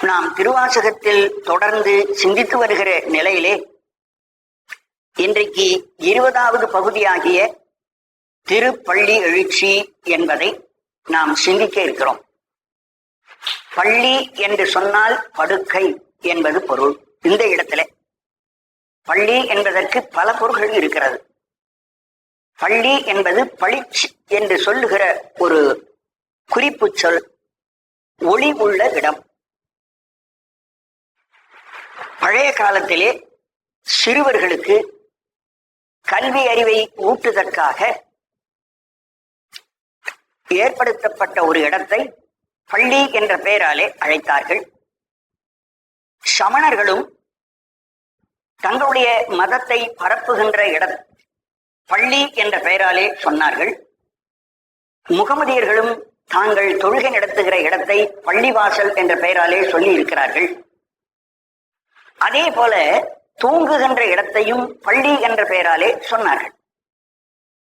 நாம் திருவாசகத்தில் தொடர்ந்து சிந்தித்து வருகிற நிலையிலே இன்றைக்கு இருபதாவது பகுதியாகிய திருப்பள்ளி எழுச்சி என்பதை நாம் சிந்திக்க இருக்கிறோம். பள்ளி என்று சொன்னால் படுக்கை என்பது பொருள். இந்த இடத்துல பள்ளி என்பதற்கு பல பொருள்கள் இருக்கிறது. பள்ளி என்பது பளிச் என்று சொல்லுகிற ஒரு குறிப்பு சொல் ஒளி உள்ள இடம். பழைய காலத்திலே சிறுவர்களுக்கு கல்வி அறிவை ஊட்டுதற்காக ஏற்படுத்தப்பட்ட ஒரு இடத்தை பள்ளி என்ற பெயராலே அழைத்தார்கள். சமணர்களும் தங்களுடைய மதத்தை பரப்புகின்ற இடம் பள்ளி என்ற பெயராலே சொன்னார்கள். முகமதியர்களும் தாங்கள் தொழுகை நடத்துகிற இடத்தை பள்ளிவாசல் என்ற பெயராலே சொல்லி இருக்கிறார்கள் அதே போல தூங்குகின்ற இடத்தையும் பள்ளி என்ற பெயராலே சொன்னார்கள்.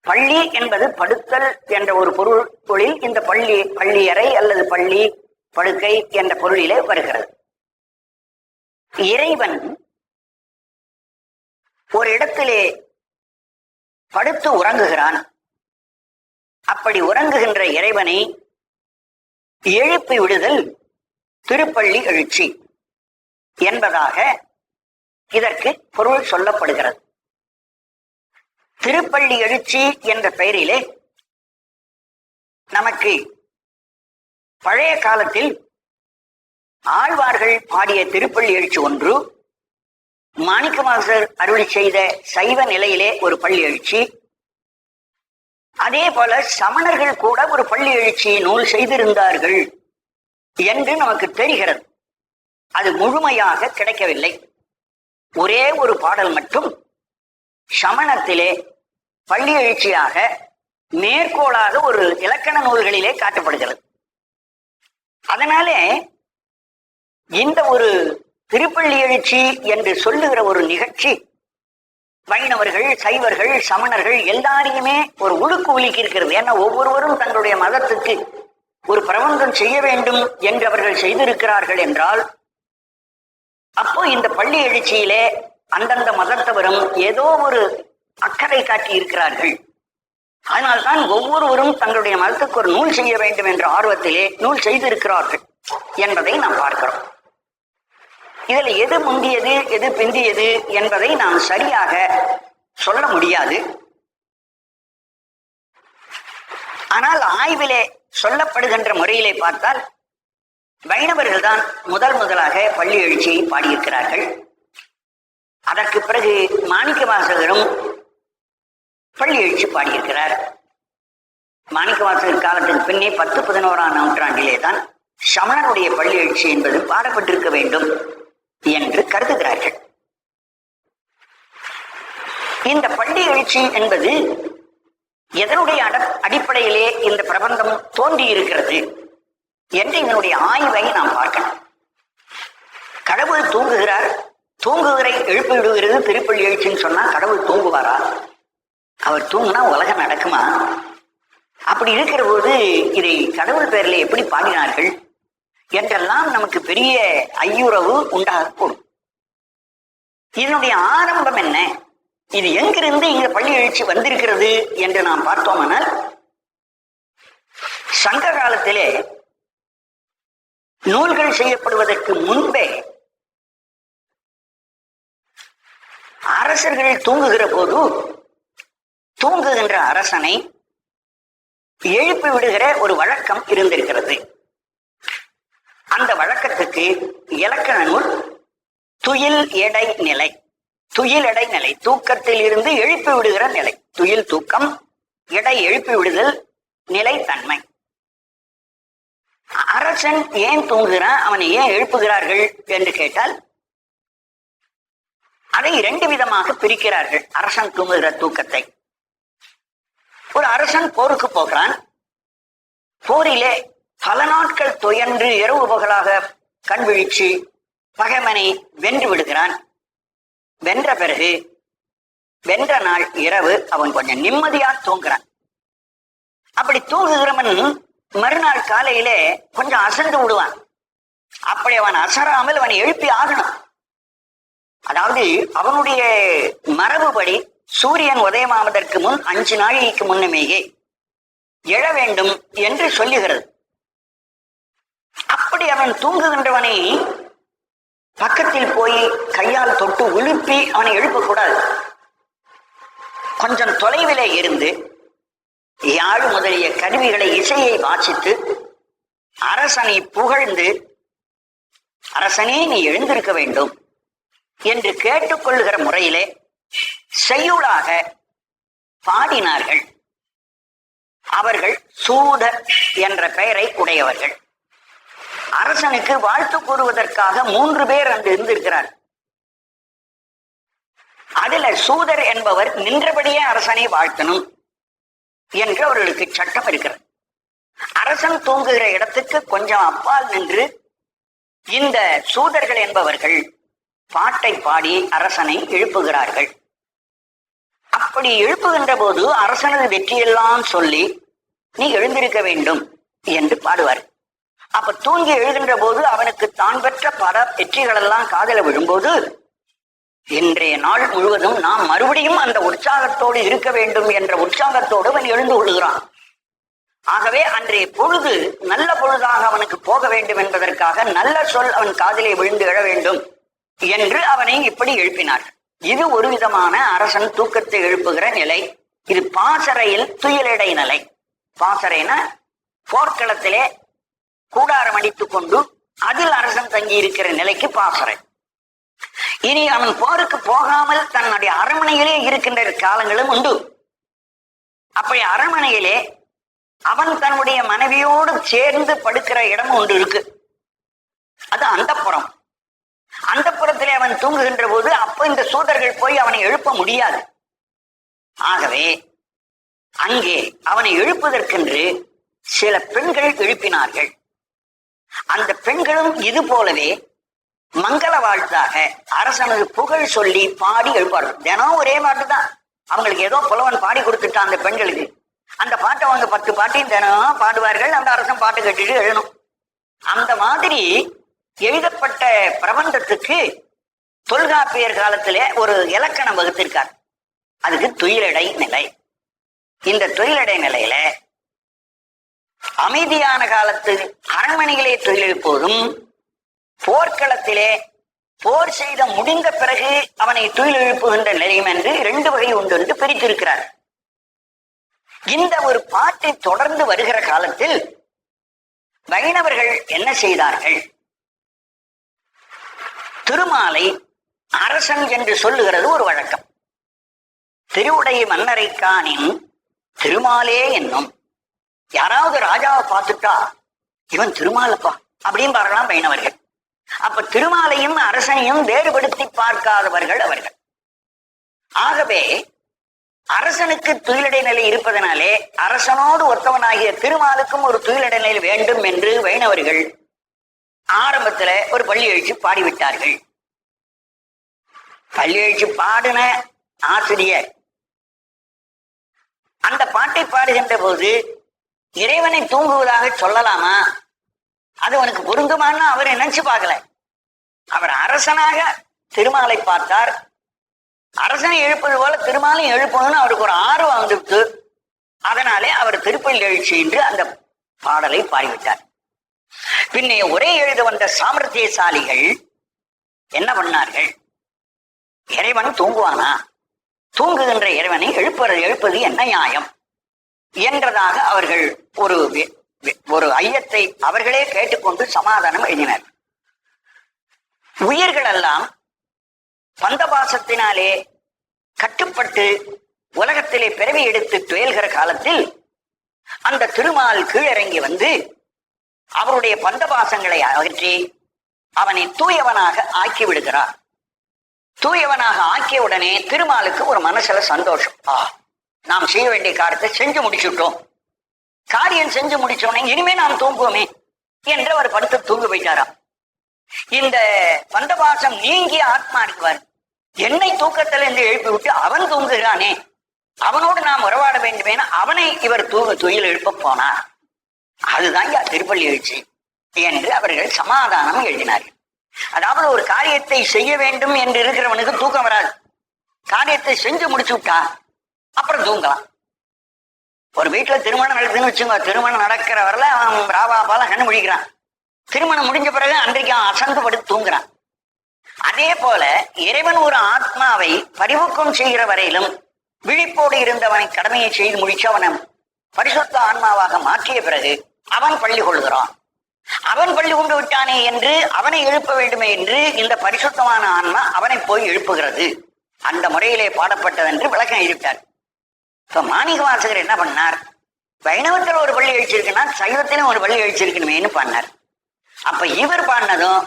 பள்ளி என்பது படுத்தல் என்ற ஒரு பொருள் தொழில் இந்த பள்ளி பள்ளியறை அல்லது பள்ளி படுக்கை என்ற பொருளிலே வருகிறது. இறைவன் ஒரு இடத்திலே படுத்து உறங்குகிறான். அப்படி உறங்குகின்ற இறைவனை எழுப்பி விடுதல் திருப்பள்ளி எழுச்சி. என்பதாக இதற்கு பொருள் சொல்லப்படுகிறது. திருப்பள்ளி எழுச்சி என்ற பெயரிலே நமக்கு பழைய காலத்தில் ஆழ்வார்கள் பாடிய திருப்பள்ளி எழுச்சி ஒன்று மாணிக்கமாசர் அருளி செய்த சைவ நிலையிலே ஒரு பள்ளி எழுச்சி அதே போல சமணர்கள் கூட ஒரு பள்ளி எழுச்சி நூல் செய்திருந்தார்கள் என்று நமக்கு தெரிகிறது. அது முழுமையாக கிடைக்கவில்லை. ஒரே ஒரு பாடல் மட்டும் சமணத்திலே பள்ளி எழுச்சியாக மேற்கோளாக ஒரு இலக்கண நூல்களிலே காட்டப்படுகிறது. அதனாலே இந்த ஒரு திருப்பள்ளி எழுச்சி என்று சொல்லுகிற ஒரு நிகழ்ச்சி வைணவர்கள் சைவர்கள் சமணர்கள் எல்லாரையுமே ஒரு உழுக்கு உலுக்கி இருக்கிறது. ஏன்னா ஒவ்வொருவரும் தங்களுடைய மதத்துக்கு ஒரு பிரபந்தம் செய்ய வேண்டும் என்று அவர்கள் செய்திருக்கிறார்கள் என்றால் அப்போ இந்த பள்ளி எழுச்சியிலே அந்தந்த மதத்தவரும் ஏதோ ஒரு அக்கறை காட்டி இருக்கிறார்கள். அதனால்தான் ஒவ்வொருவரும் தங்களுடைய மதத்துக்கு ஒரு நூல் செய்ய வேண்டும் என்ற ஆர்வத்திலே நூல் செய்திருக்கிறார்கள் என்பதை நாம் பார்க்கிறோம். இதுல எது முந்தியது எது பிந்தியது என்பதை நாம் சரியாக சொல்ல முடியாது. ஆனால் ஆய்விலே சொல்லப்படுகின்ற முறையிலே பார்த்தால் வைணவர்கள் தான் முதல் முதலாக பள்ளி எழுச்சியை பாடியிருக்கிறார்கள். அதற்கு பிறகு மாணிக்க வாசகரும் பள்ளி எழுச்சி பாடியிருக்கிறார். மாணிக்க வாசகர் காலத்துக்கு பின்னே பத்து பதினோராம் நூற்றாண்டிலே தான் சமணனுடைய பள்ளி எழுச்சி என்பது பாடப்பட்டிருக்க வேண்டும் என்று கருதுகிறார்கள். இந்த பள்ளி எழுச்சி என்பது எதனுடைய அட- அடிப்படையிலே இந்த பிரபந்தம் தோன்றி இருக்கிறது என்று இதனுடைய ஆய்வை நாம் பார்க்கணும் கடவுள் தூங்குகிறார். தூங்குகிறை எழுப்பி விடுகிறது திருப்பள்ளி எழுச்சின்னு சொன்னா கடவுள் தூங்குவாரா? அவர் தூங்குனா உலகம் நடக்குமா? அப்படி இருக்கிற போது இதை கடவுள் பேரில் எப்படி பாடினார்கள்? என்றெல்லாம் நமக்கு பெரிய ஐயுறவு உண்டாகக்கூடும். இதனுடைய ஆரம்பம் என்ன? இது எங்கிருந்து இங்க பள்ளி எழுச்சி வந்திருக்கிறது என்று நாம் பார்த்தோமானால் சங்க காலத்திலே நூல்கள் செய்யப்படுவதற்கு முன்பே அரசர்கள் தூங்குகிற போது தூங்குகின்ற அரசனை எழுப்பி விடுகிற ஒரு வழக்கம் இருந்திருக்கிறது. அந்த வழக்கத்துக்கு இலக்கண நூல் துயில் எடை நிலை. துயில் எடை நிலை தூக்கத்தில் இருந்து எழுப்பி விடுகிற நிலை. துயில் தூக்கம் எடை எழுப்பி விடுதல் நிலை தன்மை அரசன் ஏன் தூங்குகிறான்? அவனை ஏன் எழுப்புகிறார்கள்? என்று கேட்டால் அதை இரண்டு விதமாக பிரிக்கிறார்கள் அரசன் தூங்குகிற தூக்கத்தை. ஒரு அரசன் போருக்கு போகிறான். போரிலே பல நாட்கள் துயன்று இரவு பகலாக கண் விழிச்சு பகைமனை வென்று விடுகிறான். வென்ற பிறகு வென்ற நாள் இரவு அவன் கொஞ்சம் நிம்மதியா தூங்குறான். அப்படி தூங்குகிறவன் மறுநாள் காலையிலே கொஞ்சம் அசந்து விடுவான். அப்படி அவன் அசராமல் அவனை எழுப்பி ஆகணும். அதாவது அவனுடைய மரபுபடி சூரியன் உதயமாவதற்கு முன் அஞ்சு நாழிகைக்கு முன்னமேயே எழ வேண்டும் என்று சொல்லுகிறது. அப்படி அவன் தூங்குகின்றவனை பக்கத்தில் போய் கையால் தொட்டு உழுப்பி அவனை எழுப்பக்கூடாது. கொஞ்சம் தொலைவிலே இருந்து யாழ் முதலிய கருவிகளை இசையை வாசித்து அரசனை புகழ்ந்து அரசனே நீ எழுந்திருக்க வேண்டும் என்று கேட்டுக்கொள்ளுகிற முறையிலே செய்யுளாக பாடினார்கள். அவர்கள் சூதர் என்ற பெயரை உடையவர்கள். அரசனுக்கு வாழ்த்து கூறுவதற்காக மூன்று பேர் அங்கு இருந்திருக்கிறார். அதுல சூதர் என்பவர் நின்றபடியே அரசனை வாழ்த்தணும். என்று அவர்களுக்கு சட்டம் இருக்கிறது. அரசன் தூங்குகிற இடத்துக்கு கொஞ்சம் அப்பால் நின்று இந்த சூதர்கள் என்பவர்கள் பாட்டை பாடி அரசனை எழுப்புகிறார்கள். அப்படி எழுப்புகின்ற போது அரசனது வெற்றியெல்லாம் சொல்லி நீ எழுந்திருக்க வேண்டும் என்று பாடுவார். அப்ப தூங்கி எழுகின்ற போது அவனுக்கு தான் பெற்ற பல வெற்றிகளெல்லாம் காதல விழும்போது இன்றைய நாள் முழுவதும் நாம் மறுபடியும் அந்த உற்சாகத்தோடு இருக்க வேண்டும் என்ற உற்சாகத்தோடு அவன் எழுந்து கொள்கிறான். ஆகவே அன்றைய பொழுது நல்ல பொழுதாக அவனுக்கு போக வேண்டும் என்பதற்காக நல்ல சொல் அவன் காதிலே விழுந்து எழ வேண்டும் என்று அவனை இப்படி எழுப்பினார். இது ஒரு விதமான அரசன் தூக்கத்தை எழுப்புகிற நிலை. இது பாசறையில் துயிலடை நிலை. பாசறைனா போர்க்களத்திலே கூடாரம் அடித்துக் கொண்டு அதில் அரசன் தங்கி இருக்கிற நிலைக்கு பாசறை. இனி அவன் போருக்கு போகாமல் தன்னுடைய அரண்மனையிலே இருக்கின்ற காலங்களும் உண்டு. அப்படி அரண்மனையிலே அவன் தன்னுடைய மனைவியோடு சேர்ந்து படுக்கிற இடமும் ஒன்று இருக்கு. அது அந்தப்புறம். அந்த புறத்திலே அவன் தூங்குகின்ற போது அப்ப இந்த சூதர்கள் போய் அவனை எழுப்ப முடியாது. ஆகவே அங்கே அவனை எழுப்பதற்கென்று சில பெண்கள் எழுப்பினார்கள். அந்த பெண்களும் இது போலவே மங்கள வாழ்த்தாக அரசனது புகழ் சொல்லி பாடி எழுப்பார்கள். தினம் ஒரே பாட்டு தான் அவங்களுக்கு ஏதோ புலவன் பாடி கொடுத்துட்டான் அந்த பெண்களுக்கு. அந்த பாட்டை அவங்க பத்து பாட்டையும் தினம் பாடுவார்கள். அந்த அரசன் பாட்டு கட்டிட்டு எழுணும். அந்த மாதிரி எழுதப்பட்ட பிரபந்தத்துக்கு தொல்காப்பியர் காலத்திலே ஒரு இலக்கணம் வகுத்திருக்கார். அதுக்கு துயிலடை நிலை. இந்த துயிலடை நிலையில அமைதியான காலத்து அரண்மனையிலே துயிலெழுப்போதும் போர்க்களத்திலே போர் செய்த முடிந்த பிறகு அவனை துயில் எழுப்புகின்ற நிலையம் என்று இரண்டு வகை உண்டு என்று பிரித்திருக்கிறார். இந்த ஒரு பாட்டை தொடர்ந்து வருகிற காலத்தில் வைணவர்கள் என்ன செய்தார்கள்? திருமாலை அரசன் என்று சொல்லுகிறது ஒரு வழக்கம். திருவுடை மன்னரை காணின் திருமாலே என்னும் யாராவது ராஜாவை பார்த்துட்டா இவன் திருமாலப்பா அப்படின்னு பாருலாம் வைணவர்கள். அப்ப திருமாலையும் அரசனையும் வேறுபடுத்தி பார்க்காதவர்கள் அவர்கள். ஆகவே அரசனுக்கு துயிலடை நிலை இருப்பதனாலே அரசனோடு ஒத்தவனாகிய திருமாலுக்கும் ஒரு துயிலடை நிலை வேண்டும் என்று வைணவர்கள் ஆரம்பத்துல ஒரு பள்ளி எழுச்சி பாடிவிட்டார்கள். பள்ளி எழுச்சி பாடின ஆசிரியர் அந்த பாட்டை பாடுகின்ற போது இறைவனை தூங்குவதாக சொல்லலாமா? அது உனக்கு பொருந்துமான்னு அவர் நினைச்சு பார்க்கல. அவர் அரசனாக திருமாலை பார்த்தார். அரசனை எழுப்பது போல திருமாலையும் எழுப்பணும்னு அவருக்கு ஒரு ஆர்வம் வந்துட்டு அதனாலே அவர் திருப்பள்ளி எழுச்சி என்று அந்த பாடலை பாடிவிட்டார். பின்னே ஒரே எழுத வந்த சாமர்த்தியசாலிகள் என்ன பண்ணார்கள்? இறைவன் தூங்குவானா? தூங்குகின்ற இறைவனை எழுப்பது எழுப்பது என்ன நியாயம்? என்றதாக அவர்கள் ஒரு ஒரு ஐயத்தை அவர்களே கேட்டுக்கொண்டு சமாதானம் எழுதினர். உயிர்களெல்லாம் பந்தபாசத்தினாலே கட்டுப்பட்டு உலகத்திலே பிறவி எடுத்து துயல்கிற காலத்தில் அந்த திருமால் கீழிறங்கி வந்து அவருடைய பந்தபாசங்களை அகற்றி அவனை தூயவனாக ஆக்கி விடுகிறார் தூயவனாக ஆக்கிய உடனே திருமாலுக்கு ஒரு மனசுல சந்தோஷம். ஆ நாம் செய்ய வேண்டிய காரியத்தை செஞ்சு முடிச்சுட்டோம். காரியம் செஞ்சு முடிச்சோடனே இனிமே நாம் தூங்குவோமே என்று அவர் படுத்து தூங்கி போயிட்டாராம். இந்த பந்தபாசம் நீங்கி ஆத்மா இருக்குவார் என்னை தூக்கத்துல இருந்து எழுப்பி விட்டு அவன் தூங்குகிறானே. அவனோடு நாம் உறவாட வேண்டுமேனா அவனை இவர் தூங்க துயில் எழுப்ப போனார். அதுதான் யா திருப்பள்ளி எழுச்சி என்று அவர்கள் சமாதானம் எழுதினார்கள். அதாவது ஒரு காரியத்தை செய்ய வேண்டும் என்று இருக்கிறவனுக்கு தூக்கம் வராது. காரியத்தை செஞ்சு முடிச்சு விட்டா அப்புறம் தூங்கலாம். ஒரு வீட்டுல திருமணம் நடக்குதுன்னு வச்சுக்கோ திருமணம் நடக்கிற வரல அவன் ராவா பால கண்ணு முடிக்கிறான் திருமணம் முடிஞ்ச பிறகு அன்றைக்கு அவன் அசந்து படுத்து தூங்குறான். அதே போல இறைவன் ஒரு ஆத்மாவை பரிமுக்கம் செய்கிற வரையிலும் விழிப்போடு இருந்தவனை கடமையை செய்து முடிச்சு அவனை பரிசுத்த ஆன்மாவாக மாற்றிய பிறகு அவன் பள்ளி கொள்கிறான். அவன் பள்ளி கொண்டு விட்டானே என்று அவனை எழுப்ப வேண்டுமே என்று இந்த பரிசுத்தமான ஆன்மா அவனை போய் எழுப்புகிறது. அந்த முறையிலே பாடப்பட்டது என்று விளக்கம் எழுதிட்டார் இப்ப மாணிக வாசகர் என்ன பண்ணார்? வைணவத்தில் ஒரு பள்ளி எழுச்சிருக்குன்னா சைவத்திலும் ஒரு பள்ளி எழுச்சிருக்கணுமேன்னு பண்ணார். அப்ப இவர் பாடினதும்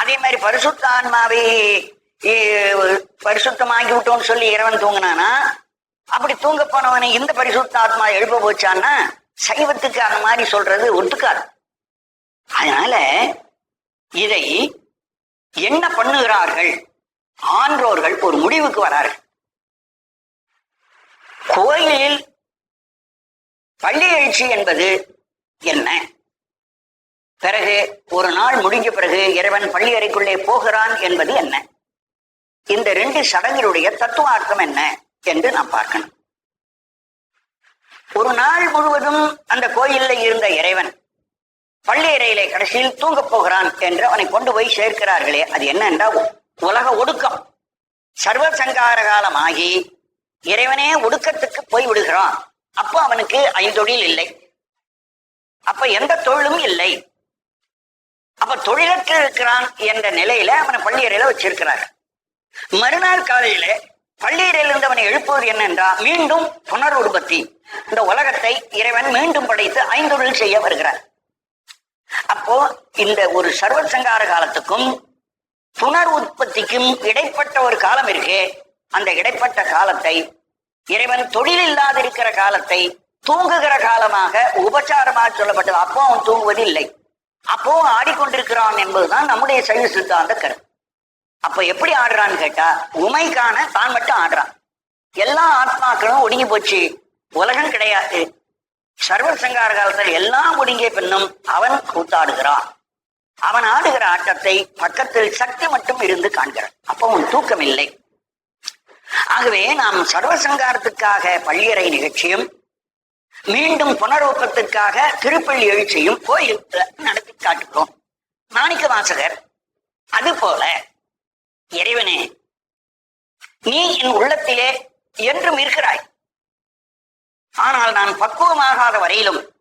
அதே மாதிரி பரிசுத்த ஆன்மாவை பரிசுத்தமாக்கி விட்டோம்னு சொல்லி இறைவன் தூங்கினானா? அப்படி தூங்க போனவனை இந்த பரிசுத்த ஆத்மா எழுப்ப போச்சான்னா சைவத்துக்கு அந்த மாதிரி சொல்றது ஒத்துக்காது. அதனால இதை என்ன பண்ணுகிறார்கள்? ஆன்றோர்கள் ஒரு முடிவுக்கு வரார்கள். கோயிலில் பள்ளி எழுச்சி என்பது என்ன? பிறகு ஒரு நாள் முடிஞ்ச பிறகு இறைவன் பள்ளி அறைக்குள்ளே போகிறான் என்பது என்ன? இந்த ரெண்டு சடங்குடைய தத்துவார்த்தம் என்ன என்று நாம் பார்க்கணும். ஒரு நாள் முழுவதும் அந்த கோயிலில் இருந்த இறைவன் பள்ளி அறையிலே கடைசியில் தூங்கப் போகிறான் என்று அவனை கொண்டு போய் சேர்க்கிறார்களே அது என்னென்றா உலக ஒடுக்கம். சர்வ சங்கார காலமாகி இறைவனே ஒடுக்கத்துக்கு போய் விடுகிறான். அப்போ அவனுக்கு ஐந்தொழில் இல்லை. அப்ப எந்த தொழிலும் இல்லை. அப்ப தொழிலற்று இருக்கிறான் என்ற நிலையில அவனை பள்ளியறையில வச்சிருக்கிறார். மறுநாள் காலையில பள்ளியறையில் இருந்து அவனை எழுப்புவது என்னென்றா மீண்டும் புனர் உற்பத்தி இந்த உலகத்தை இறைவன் மீண்டும் படைத்து ஐந்தொழில் செய்ய வருகிறார். அப்போ இந்த ஒரு சர்வ சங்கார காலத்துக்கும் புனர் உற்பத்திக்கும் இடைப்பட்ட ஒரு காலம் இருக்கு. அந்த இடைப்பட்ட காலத்தை இறைவன் தொழில் இல்லாதிருக்கிற காலத்தை தூங்குகிற காலமாக உபச்சாரமாக சொல்லப்பட்டது. அப்போ அவன் தூங்குவது இல்லை அப்போ ஆடிக்கொண்டிருக்கிறான் என்பதுதான் நம்முடைய சைவ சித்தாந்த கருத்து. அப்ப எப்படி ஆடுறான்னு கேட்டா உமைக்கான தான் மட்டும் ஆடுறான். எல்லா ஆத்மாக்களும் ஒடுங்கி போச்சு. உலகம் கிடையாது. சர்வ சங்கார காலத்தில் எல்லாம் ஒடுங்கிய பின்னும் அவன் கூத்தாடுகிறான். அவன் ஆடுகிற ஆட்டத்தை பக்கத்தில் சக்தி மட்டும் இருந்து காண்கிறான். அப்போ அவன் தூக்கம் இல்லை ஆகவே நாம் சர்வ சங்காரத்துக்காக பள்ளியறை நிகழ்ச்சியும் மீண்டும் புனரோக்கத்திற்காக திருப்பள்ளி எழுச்சியும் கோயிலுக்கு நடத்தி காட்டுகிறோம். மாணிக்க வாசகர் அது போல இறைவனே நீ என் உள்ளத்திலே என்றும் இருக்கிறாய். ஆனால் நான் பக்குவமாகாத வரையிலும்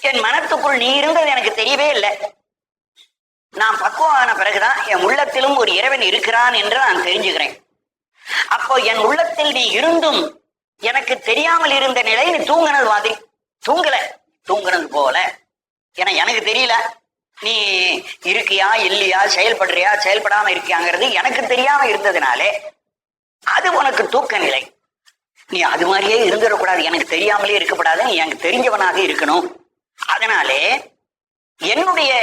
என் மனத்துக்குள் நீ இருந்தது எனக்கு தெரியவே இல்லை. நான் பக்குவமான பிறகுதான் என் உள்ளத்திலும் ஒரு இறைவன் இருக்கிறான் என்று நான் தெரிஞ்சுக்கிறேன். அப்போ என் உள்ளத்தில் நீ இருந்தும் எனக்கு தெரியாமல் இருந்த நிலை நீ தூங்கினது மாதிரி. தூங்கல. தூங்குனது போல. ஏன்னா எனக்கு தெரியல. நீ இருக்கியா இல்லையா செயல்படுறியா செயல்படாம இருக்கியாங்கிறது எனக்கு தெரியாம இருந்ததுனாலே அது உனக்கு தூக்க நிலை. நீ அது மாதிரியே இருந்துடக்கூடாது. எனக்கு தெரியாமலே இருக்கக்கூடாது நீ எனக்கு தெரிஞ்சவனாக இருக்கணும். அதனாலே என்னுடைய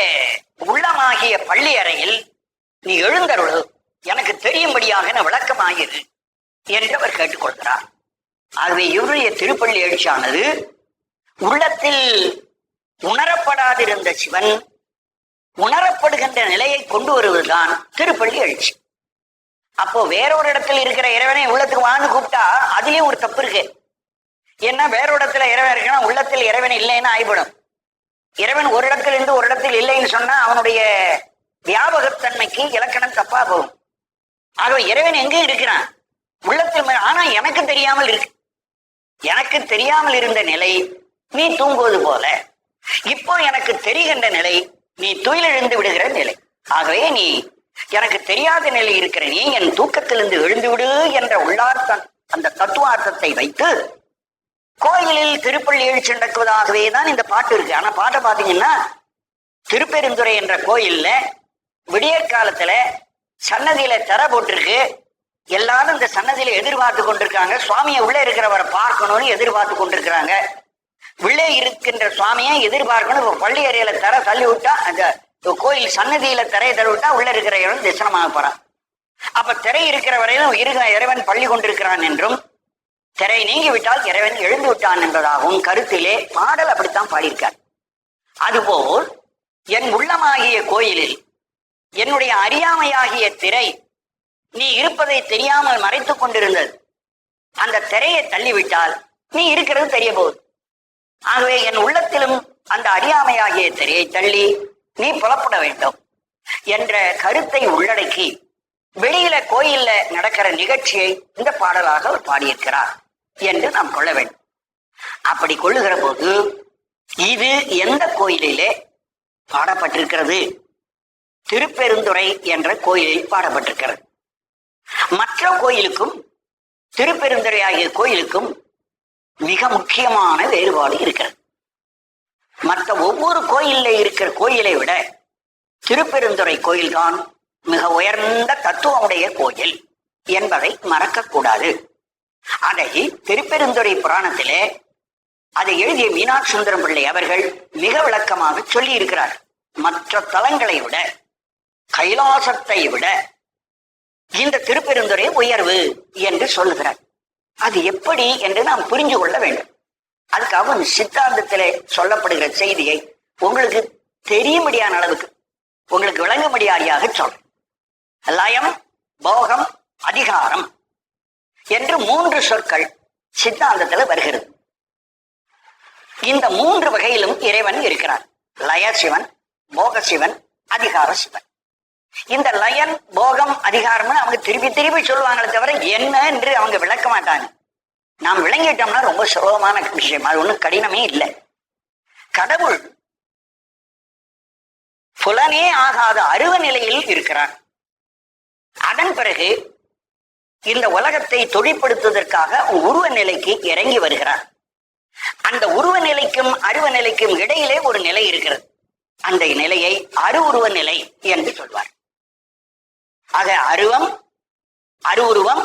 உள்ளமாகிய பள்ளி அறையில் நீ எழுந்தருள். எனக்கு தெரியும்படியாக நான் விளக்கமாகிரு என்று அவர் கேட்டுக்கொள்கிறார். ஆகவே இவருடைய திருப்பள்ளி எழுச்சியானது? உள்ளத்தில் உணரப்படாதிருந்த சிவன் உணரப்படுகின்ற நிலையை கொண்டு வருவதுதான் திருப்பள்ளி எழுச்சி. அப்போ வேறொரு இடத்துல இருக்கிற இறைவனை உள்ளத்துக்கு வான்னு கூப்பிட்டா அதுலயும் ஒரு தப்பு இருக்கு. ஏன்னா வேறொரு இடத்துல இறைவன் இருக்குன்னா உள்ளத்தில் இறைவன் இல்லைன்னு ஆய்படும். இறைவன் ஒரு இடத்துல இருந்து ஒரு இடத்தில் இல்லைன்னு சொன்னா அவனுடைய வியாபகத்தன்மைக்கு இலக்கணம் தப்பா போகும். ஆகவே இறைவன் எங்கே இருக்கிறான்? உள்ளத்தில் ஆனா எனக்கு தெரியாமல் இருக்கு. எனக்கு தெரியாமல் இருந்த நிலை நீ தூங்குவது போல. இப்போ எனக்கு தெரிகின்ற நிலை நீ துயிலெழுந்து விடுகிற நிலை. ஆகவே நீ எனக்கு தெரியாத நிலை இருக்கிற நீ என் தூக்கத்திலிருந்து எழுந்து விடு என்ற உள்ளார்த்தம் அந்த தத்துவார்த்தத்தை வைத்து கோயிலில் திருப்பள்ளி எழுச்சி நடக்குவதாகவே தான் இந்த பாட்டு இருக்கு. ஆனா பாட்டை பாத்தீங்கன்னா திருப்பெருந்துறை என்ற கோயில்ல விடியற் காலத்துல சன்னதியில தர போட்டிருக்கு. எல்லாரும் இந்த சன்னதியில எதிர்பார்த்து கொண்டிருக்காங்க சுவாமியை உள்ளே இருக்கிறவரை பார்க்கணும்னு எதிர்பார்த்து கொண்டிருக்கிறாங்க. உள்ளே இருக்கின்ற சுவாமியை எதிர்பார்க்கணும் பள்ளி அறையில தர தள்ளி விட்டா அந்த கோயில் சன்னதியில திரையை தள்ளி விட்டா உள்ள இருக்கிற இடம் தரிசனமாக போறான். அப்ப திரை இருக்கிற வரையிலும் இருக இறைவன் பள்ளி கொண்டிருக்கிறான் என்றும் திரை நீங்கிவிட்டால் இறைவன் எழுந்து விட்டான் என்பதாகவும் கருத்திலே பாடல் அப்படித்தான் பாடியிருக்கார். அதுபோல் என் உள்ளமாகிய கோயிலில் என்னுடைய அறியாமையாகிய திரை நீ இருப்பதை தெரியாமல் மறைத்துக் கொண்டிருந்தது. அந்த திரையை தள்ளிவிட்டால் நீ இருக்கிறது தெரிய போகுது. ஆகவே என் உள்ளத்திலும் அந்த அறியாமையாகிய திரையை தள்ளி நீ புலப்பட வேண்டும் என்ற கருத்தை உள்ளடக்கி வெளியில கோயில்ல நடக்கிற நிகழ்ச்சியை இந்த பாடலாக அவர் பாடியிருக்கிறார் என்று நாம் கொள்ள வேண்டும். அப்படி கொள்ளுகிற போது இது எந்த கோயிலிலே பாடப்பட்டிருக்கிறது? திருப்பெருந்துறை என்ற கோயிலில் பாடப்பட்டிருக்கிறது. மற்ற கோயிலுக்கும் திருப்பெருந்துறை ஆகிய கோயிலுக்கும் மிக முக்கியமான வேறுபாடு இருக்கிறது. மற்ற ஒவ்வொரு கோயில்ல இருக்கிற கோயிலை விட திருப்பெருந்துறை கோயில்தான் மிக உயர்ந்த தத்துவமுடைய கோயில் என்பதை மறக்கக்கூடாது. அதை திருப்பெருந்துறை புராணத்திலே அதை எழுதிய மீனாட்சி சுந்தரம் பிள்ளை அவர்கள் மிக விளக்கமாக சொல்லி இருக்கிறார் மற்ற தலங்களை விட கைலாசத்தை விட இந்த திருப்பெருந்துறை உயர்வு என்று சொல்லுகிறார். அது எப்படி என்று நாம் புரிஞ்சு கொள்ள வேண்டும். அதுக்காக இந்த சித்தாந்தத்திலே சொல்லப்படுகிற செய்தியை உங்களுக்கு தெரியும்படியான அளவுக்கு உங்களுக்கு விளங்கும்படியாக சொல்றேன். லயம் போகம் அதிகாரம் என்று மூன்று சொற்கள் சித்தாந்தத்தில் வருகிறது. இந்த மூன்று வகையிலும் இறைவன் இருக்கிறார். லய சிவன் போக சிவன் அதிகார சிவன் இந்த லயன் போகம் அதிகாரம்னு அவங்க திருப்பி திருப்பி சொல்லுவாங்களே தவிர என்ன என்று அவங்க விளக்க மாட்டாங்க. நாம் விளங்கிட்டோம்னா ரொம்ப சுலபமான விஷயம். அது ஒண்ணும் கடினமே இல்லை. கடவுள் புலனே ஆகாத அருவ நிலையில் இருக்கிறான் அதன் பிறகு இந்த உலகத்தை தொழிற்படுத்துவதற்காக உருவ நிலைக்கு இறங்கி வருகிறார். அந்த உருவ நிலைக்கும் அருவ நிலைக்கும் இடையிலே ஒரு நிலை இருக்கிறது. அந்த நிலையை அருவுருவ நிலை என்று சொல்வார். ஆக அருவம் அருவுருவம்